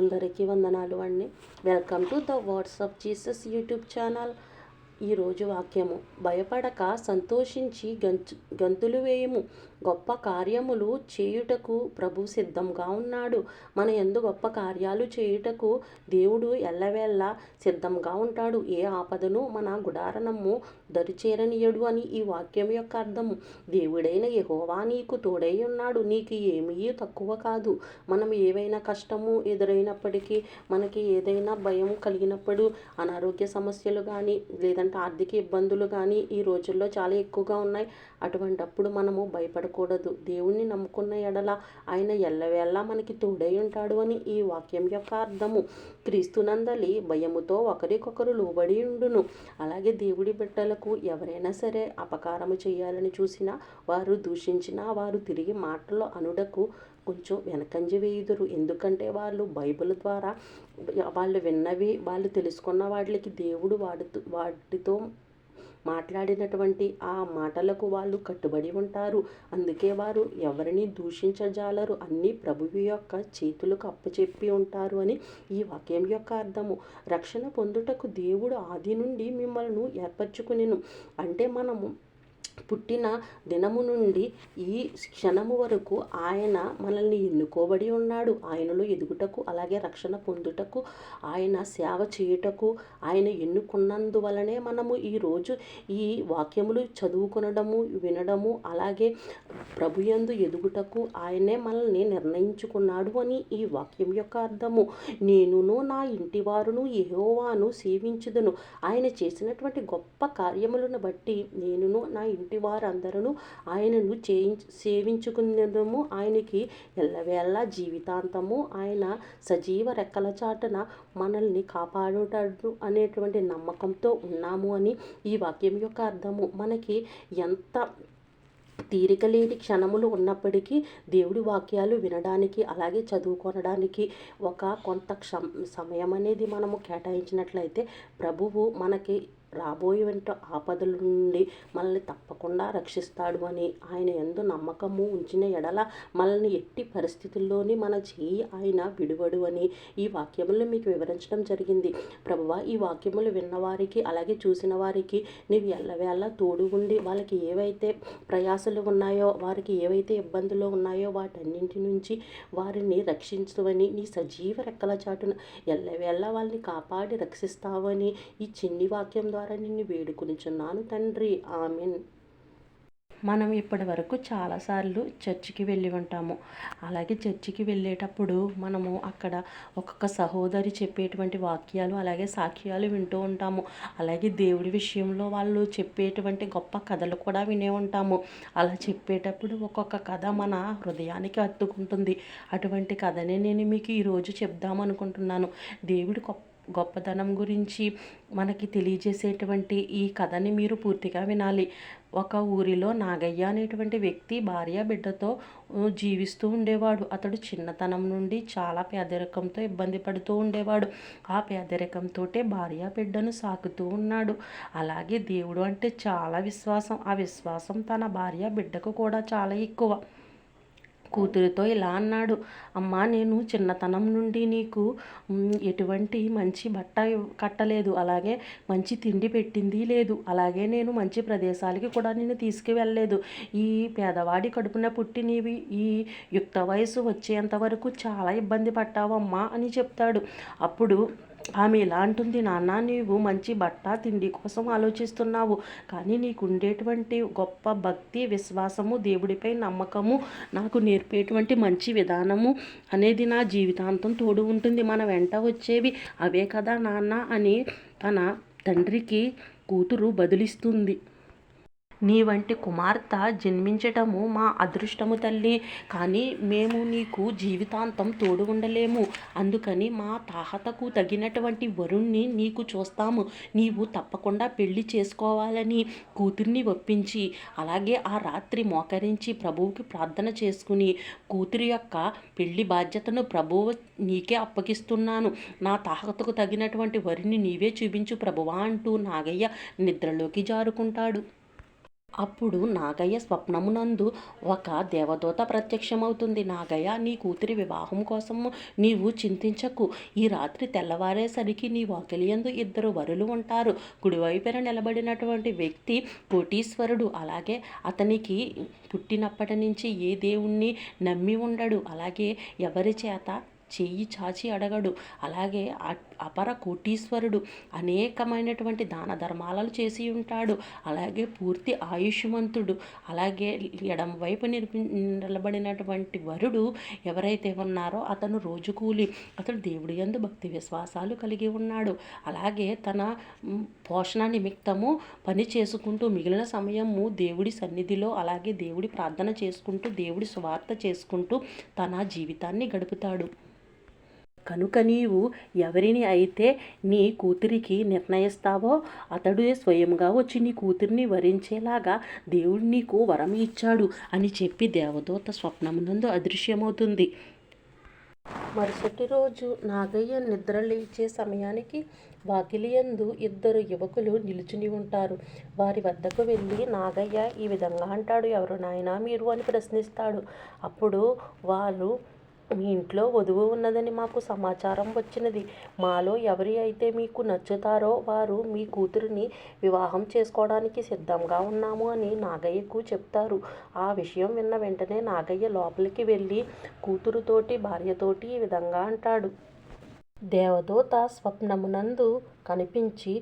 అందరికీ వందనాలు అండి. Welcome to the WhatsApp Jesus YouTube channel ఈరోజు వాక్యము. భయపడక సంతోషించి గంతు గంతులు వేయము. గొప్ప కార్యములు చేయుటకు ప్రభు సిద్ధంగా ఉన్నాడు. మన ఎందు గొప్ప కార్యాలు చేయుటకు దేవుడు ఎల్లవేళ్ళ సిద్ధంగా ఉంటాడు. ఏ ఆపదను మన గుడారణము దరిచేరనీయడు అని ఈ వాక్యం యొక్క అర్థము. దేవుడైన యహోవా నీకు తోడై ఉన్నాడు. నీకు ఏమీ తక్కువ కాదు. మనం ఏవైనా కష్టము ఎదురైనప్పటికీ మనకి ఏదైనా భయం కలిగినప్పుడు అనారోగ్య సమస్యలు కానీ లేదంటే ఆర్థిక ఇబ్బందులు కానీ ఈ రోజుల్లో చాలా ఎక్కువగా ఉన్నాయి. అటువంటప్పుడు మనము భయపడకూడదు. దేవుణ్ణి నమ్ముకున్న ఎడల ఆయన ఎల్లవేళ మనకి తోడై ఉంటాడు అని ఈ వాక్యం యొక్క అర్థము. క్రీస్తునందలి భయముతో ఒకరికొకరు లోబడి ఉండును. అలాగే దేవుడి బిడ్డలకు ఎవరైనా సరే అపకారము చేయాలని చూసినా వారు దూషించినా వారు తిరిగి మాటలు అనుడకు కొంచెం వెనకంజ వేయుదురు. ఎందుకంటే వాళ్ళు బైబిల్ ద్వారా వాళ్ళు విన్నవి వాళ్ళు తెలుసుకున్న వాటికి దేవుడు వాడుతూ వాటితో మాట్లాడినటువంటి ఆ మాటలకు వాళ్ళు కట్టుబడి ఉంటారు. అందుకే వారు ఎవరిని దూషించజాలరు. అన్నీ ప్రభువు యొక్క చేతులకు అప్పచెప్పి ఉంటారు అని ఈ వాక్యం యొక్క అర్థము. రక్షణ పొందుటకు దేవుడు ఆది నుండి మిమ్మల్ని ఏర్పరచుకునేను. అంటే మనము పుట్టిన దినము నుండి ఈ క్షణము వరకు ఆయన మనల్ని ఎన్నుకోబడి ఉన్నాడు. ఆయనలో ఎదుగుటకు అలాగే రక్షణ పొందుటకు ఆయన సేవ చేయుటకు ఆయన ఎన్నుకున్నందువలనే మనము ఈరోజు ఈ వాక్యములు చదువుకొనడము వినడము అలాగే ప్రభుయందు ఎదుగుటకు ఆయనే మనల్ని నిర్ణయించుకున్నాడు అని ఈ వాక్యం యొక్క అర్థము. నేనును నా ఇంటి వారును యెహోవాను సేవించుదును. ఆయన చేసినటువంటి గొప్ప కార్యములను బట్టి నేనును నా ఇంటి వారందరూ ఆయనను చేయించు సేవించుకునేదము. ఆయనకి ఎల్లవేళ జీవితాంతము. ఆయన సజీవ రెక్కల చాటున మనల్ని కాపాడుతాడు అనేటువంటి నమ్మకంతో ఉన్నాము అని ఈ వాక్యం యొక్క అర్థము. మనకి ఎంత తీరిక లేని క్షణములు ఉన్నప్పటికీ దేవుడి వాక్యాలు వినడానికి అలాగే చదువుకొనడానికి ఒక కొంత క్ష సమయం అనేది మనము కేటాయించినట్లయితే ప్రభువు మనకి రాబోయే వెంట ఆపదల నుండి మనల్ని తప్పకుండా రక్షిస్తాడు అని ఆయన ఎందు నమ్మకము ఉంచిన ఎడల మనల్ని ఎట్టి పరిస్థితుల్లోని మన చేయి ఆయన విడువడు అని ఈ వాక్యములను మీకు వివరించడం జరిగింది. ప్రభువ ఈ వాక్యములు విన్నవారికి అలాగే చూసిన వారికి నీవు ఎల్లవేళ తోడు ఉండి వాళ్ళకి ఏవైతే ప్రయాసలు ఉన్నాయో వారికి ఏవైతే ఇబ్బందులు ఉన్నాయో వాటన్నింటి నుంచి వారిని రక్షించవని నీ సజీవ రెక్కల చాటున ఎల్లవేళ వాళ్ళని కాపాడి రక్షిస్తావని ఈ చిన్ని వాక్యం ద్వారా ద్వారా నిన్ను వేడుకొనిచున్నాను తండ్రి. ఆమెన్. మనం ఇప్పటి వరకు చాలాసార్లు చర్చికి వెళ్ళి ఉంటాము. అలాగే చర్చికి వెళ్ళేటప్పుడు మనము అక్కడ ఒక్కొక్క సహోదరి చెప్పేటువంటి వాక్యాలు అలాగే సాక్ష్యాలు వింటూ ఉంటాము. అలాగే దేవుడి విషయంలో వాళ్ళు చెప్పేటువంటి గొప్ప కథలు కూడా వినే ఉంటాము. అలా చెప్పేటప్పుడు ఒక్కొక్క కథ మన హృదయానికి అత్తుకుంటుంది అటువంటి కథనే నేను మీకు ఈరోజు చెప్దామనుకుంటున్నాను. దేవుడి గొప్ప గొప్పతనం గురించి మనకి తెలియజేసేటువంటి ఈ కథని మీరు పూర్తిగా వినాలి. ఒక ఊరిలో నాగయ్య అనేటువంటి వ్యక్తి భార్య బిడ్డతో జీవిస్తూ ఉండేవాడు. అతడు చిన్నతనం నుండి చాలా పేదరికంతో ఇబ్బంది పడుతూ ఉండేవాడు. ఆ పేదరికంతో భార్య బిడ్డను సాకుతూ ఉన్నాడు. అలాగే దేవుడు అంటే చాలా విశ్వాసం. ఆ విశ్వాసం తన భార్య బిడ్డకు కూడా చాలా ఎక్కువ. కూతురితో ఇలా అన్నాడు. అమ్మా నేను చిన్నతనం నుండి నీకు ఎటువంటి మంచి బట్ట కట్టలేదు. అలాగే మంచి తిండి పెట్టింది లేదు. అలాగే నేను మంచి ప్రదేశాలకి కూడా నేను తీసుకువెళ్ళలేదు. ఈ పేదవాడి కడుపున పుట్టి నీవి ఈ యుక్త వయసు వచ్చేంత వరకు చాలా ఇబ్బంది పట్టావమ్మా అని చెప్తాడు. అప్పుడు ఆమె ఇలా అంటుంది నాన్న నీవు మంచి బట్ట తిండి కోసం ఆలోచిస్తున్నావు. కానీ నీకు ఉండేటువంటి గొప్ప భక్తి విశ్వాసము దేవుడిపై నమ్మకము నాకు నేర్పేటువంటి మంచి విధానము అనేది నా జీవితాంతం తోడు ఉంటుంది. మన వెంట వచ్చేవి అవే కదా నాన్న అని తన తండ్రికి కూతురు బదులిస్తుంది. నీ వంటి కుమార్తె జన్మించటము మా అదృష్టము తల్లి. కానీ మేము నీకు జీవితాంతం తోడు ఉండలేము. అందుకని మా తాహతకు తగినటువంటి వరుణ్ణి నీకు చూస్తాము. నీవు తప్పకుండా పెళ్ళి చేసుకోవాలని కూతుర్ని ఒప్పించి అలాగే ఆ రాత్రి మోకరించి ప్రభువుకి ప్రార్థన చేసుకుని కూతురి యొక్క పెళ్ళి బాధ్యతను ప్రభువు నీకే అప్పగిస్తున్నాను. నా తాహతకు తగినటువంటి వరిని నీవే చూపించు ప్రభువా అంటూ నాగయ్య నిద్రలోకి జారుకుంటాడు. అప్పుడు నాగయ్య స్వప్నమునందు ఒక దేవదూత ప్రత్యక్షమవుతుంది. నాగయ్య నీ కూతురి వివాహం కోసము నీవు చింతించకు. ఈ రాత్రి తెల్లవారేసరికి నీ వాకిలియందు ఇద్దరు వరులు ఉంటారు. కుడివైపున నిలబడినటువంటి వ్యక్తి కోటీశ్వరుడు. అలాగే అతనికి పుట్టినప్పటి నుంచి ఏ దేవుణ్ణి నమ్మి ఉండడు. అలాగే ఎవరి చేత చెయ్యి చాచి అడగడు. అలాగే అపర కోటీశ్వరుడు. అనేకమైనటువంటి దాన ధర్మాలను చేసి ఉంటాడు. అలాగే పూర్తి ఆయుష్మంతుడు. అలాగే ఎడం వైపు నిర్మి నిలబడినటువంటి వరుడు ఎవరైతే ఉన్నారో అతను రోజు కూలి. అతడు దేవుడి యందు భక్తి విశ్వాసాలు కలిగి ఉన్నాడు. అలాగే తన పోషణ నిమిత్తము పని చేసుకుంటూ మిగిలిన సమయము దేవుడి సన్నిధిలో అలాగే దేవుడి ప్రార్థన చేసుకుంటూ దేవుడి స్వార్థ చేసుకుంటూ తన జీవితాన్ని గడుపుతాడు. కనుక నీవు ఎవరిని అయితే నీ కూతురికి నిర్ణయిస్తావో అతడు స్వయంగా వచ్చి నీ కూతురిని వరించేలాగా దేవుడు నీకు వరం ఇచ్చాడు అని చెప్పి దేవదూత స్వప్నమునందు అదృశ్యమవుతుంది. మరుసటి రోజు నాగయ్య నిద్ర లేచే సమయానికి వాకిలియందు ఇద్దరు యువకులు నిలుచుని ఉంటారు. వారి వద్దకు వెళ్ళి నాగయ్య ఈ విధంగా అంటాడు ఎవరు నాయనా మీరు? అని ప్రశ్నిస్తాడు. అప్పుడు వాళ్ళు మీ ఇంట్లో వధువు ఉన్నదని మాకు సమాచారం వచ్చినది. మాలో ఎవరి అయితే మీకు నచ్చుతారో వారు మీ కూతురిని వివాహం చేసుకోవడానికి సిద్ధంగా ఉన్నాము అని నాగయ్యకు చెప్తారు. ఆ విషయం విన్న వెంటనే నాగయ్య లోపలికి వెళ్ళి కూతురుతోటి భార్యతోటి ఈ విధంగా అంటాడు. దేవదూత స్వప్నమునందు కనిపించి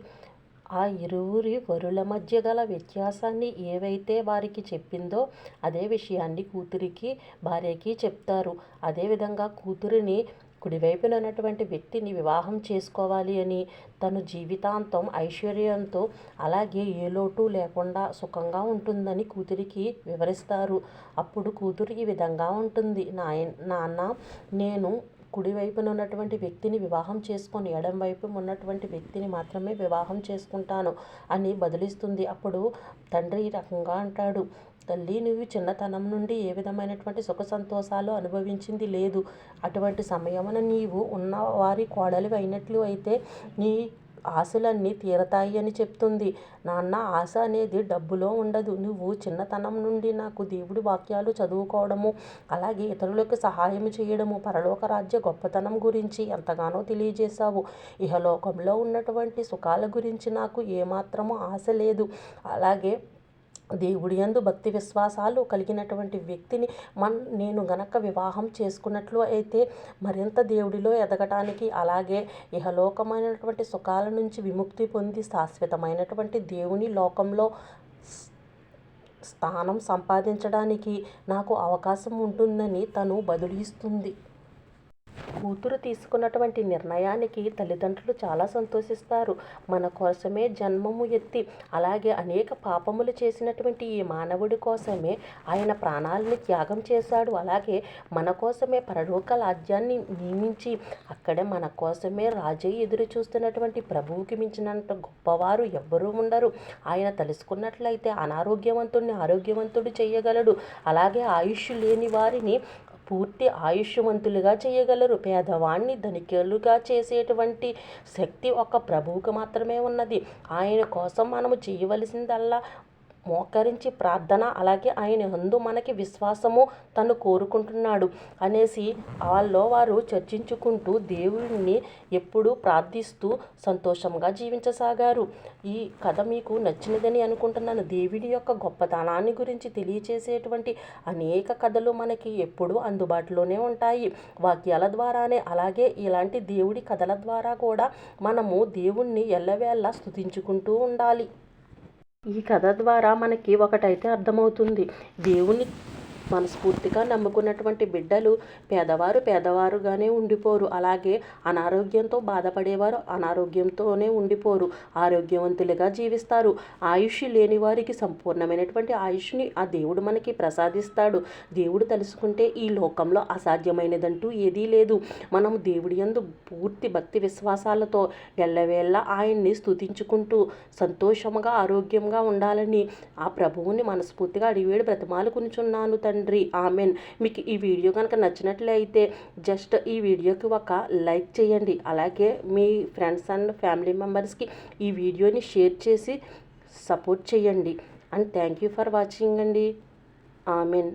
ఆ ఇరువురి వరుల మధ్య గల వ్యత్యాసాన్ని ఏవైతే వారికి చెప్పిందో అదే విషయాన్ని కూతురికి భార్యకి చెప్తారు. అదేవిధంగా కూతురిని కుడివైపున ఉన్నటువంటి వ్యక్తిని వివాహం చేసుకోవాలి అని తను జీవితాంతం ఐశ్వర్యంతో అలాగే ఏ లోటు లేకుండా సుఖంగా ఉంటుందని కూతురికి వివరిస్తారు. అప్పుడు కూతురు ఈ విధంగా ఉంటుంది. నాయ నాన్న నేను కుడివైపున ఉన్నటువంటి వ్యక్తిని వివాహం చేసుకొని ఎడం వైపు ఉన్నటువంటి వ్యక్తిని మాత్రమే వివాహం చేసుకుంటాను అని బదిలిస్తుంది. అప్పుడు తండ్రి ఈ రకంగా అంటాడు తల్లి నువ్వు చిన్నతనం నుండి ఏ విధమైనటువంటి సుఖ సంతోషాలు అనుభవించింది లేదు. అటువంటి సమయమున నీవు ఉన్న వారి కోడలి అయినట్లు అయితే నీ ఆశలన్నీ తీరతాయి అని చెప్తుంది. నాన్న ఆశ అనేది డబ్బులో ఉండదు. నువ్వు చిన్నతనం నుండి నాకు దేవుడి వాక్యాలు చదువుకోవడము అలాగే ఇతరులకు సహాయం చేయడము పరలోక రాజ్య గొప్పతనం గురించి ఎంతగానో తెలియజేశావు. ఇహలోకంలో ఉన్నటువంటి సుఖాల గురించి నాకు ఏమాత్రము ఆశ లేదు. అలాగే దేవుడి యందు భక్తి విశ్వాసాలు కలిగినటువంటి వ్యక్తిని మన్ నేను గనక వివాహం చేసుకున్నట్లు అయితే మరింత దేవుడిలో ఎదగటానికి అలాగే ఇహలోకమైనటువంటి సుఖాల నుంచి విముక్తి పొంది శాశ్వతమైనటువంటి దేవుని లోకంలో స్థానం సంపాదించడానికి నాకు అవకాశం ఉంటుందని తను బదులిస్తుంది. కూతురు తీసుకున్నటువంటి నిర్ణయానికి తల్లిదండ్రులు చాలా సంతోషిస్తారు. మన కోసమే జన్మము ఎత్తి అలాగే అనేక పాపములు చేసినటువంటి ఈ మానవుడి కోసమే ఆయన ప్రాణాలని త్యాగం చేశాడు. అలాగే మన కోసమే పరలోక రాజ్యాన్ని నియమించి అక్కడే మన కోసమే రాజే ఎదురు చూస్తున్నటువంటి ప్రభువుకి మించినంత గొప్పవారు ఎవ్వరూ ఉండరు. ఆయన తెలుసుకున్నట్లయితే అనారోగ్యవంతుడిని ఆరోగ్యవంతుడు చేయగలడు. అలాగే ఆయుష్ లేని వారిని పూర్తి ఆయుష్యవంతులుగా చేయగలరు. పేదవాణ్ణి ధనికులుగా చేసేటువంటి శక్తి ఒక ప్రభువుకు మాత్రమే ఉన్నది. ఆయన కోసం మనము చేయవలసిందల్లా మోకరించి ప్రార్థన అలాగే ఆయన అందు మనకి విశ్వాసము తను కోరుకుంటున్నాడు అనేసి వాళ్ళలో వారు చర్చించుకుంటూ దేవుడిని ఎప్పుడూ ప్రార్థిస్తూ సంతోషంగా జీవించసాగారు. ఈ కథ మీకు నచ్చినదని అనుకుంటున్నాను. దేవుడి యొక్క గొప్పతనాన్ని గురించి తెలియచేసేటువంటి అనేక కథలు మనకి ఎప్పుడూ అందుబాటులోనే ఉంటాయి. వాక్యాల ద్వారానే అలాగే ఇలాంటి దేవుడి కథల ద్వారా కూడా మనము దేవుణ్ణి ఎల్లవేళ్ళ స్థుతించుకుంటూ ఉండాలి. ఈ కథ ద్వారా మనకి ఒకటైతే అర్థమవుతుంది. దేవుని మనస్ఫూర్తిగా నమ్ముకున్నటువంటి బిడ్డలు పేదవారు పేదవారుగానే ఉండిపోరు. అలాగే అనారోగ్యంతో బాధపడేవారు అనారోగ్యంతోనే ఉండిపోరు. ఆరోగ్యవంతులుగా జీవిస్తారు. ఆయుష్ లేని వారికి సంపూర్ణమైనటువంటి ఆయుష్ని ఆ దేవుడు మనకి ప్రసాదిస్తాడు. దేవుడు తెలుసుకుంటే ఈ లోకంలో అసాధ్యమైనదంటూ ఏదీ లేదు. మనం దేవుడి యందు పూర్తి భక్తి విశ్వాసాలతో ఎల్లవేళ్ళ ఆయన్ని స్థుతించుకుంటూ సంతోషంగా ఆరోగ్యంగా ఉండాలని ఆ ప్రభువుని మనస్ఫూర్తిగా అడివేడు బ్రతిమాలు కొనుచున్నాను తండ్రి. తండ్రి ఆమెన్. మీకు ఈ వీడియో కనుక నచ్చినట్లయితే జస్ట్ ఈ వీడియోకి ఒక లైక్ చేయండి. అలాగే మీ ఫ్రెండ్స్ అండ్ ఫ్యామిలీ మెంబర్స్కి ఈ వీడియోని షేర్ చేసి సపోర్ట్ చేయండి. And thank you for watching అండి. ఆమెన్.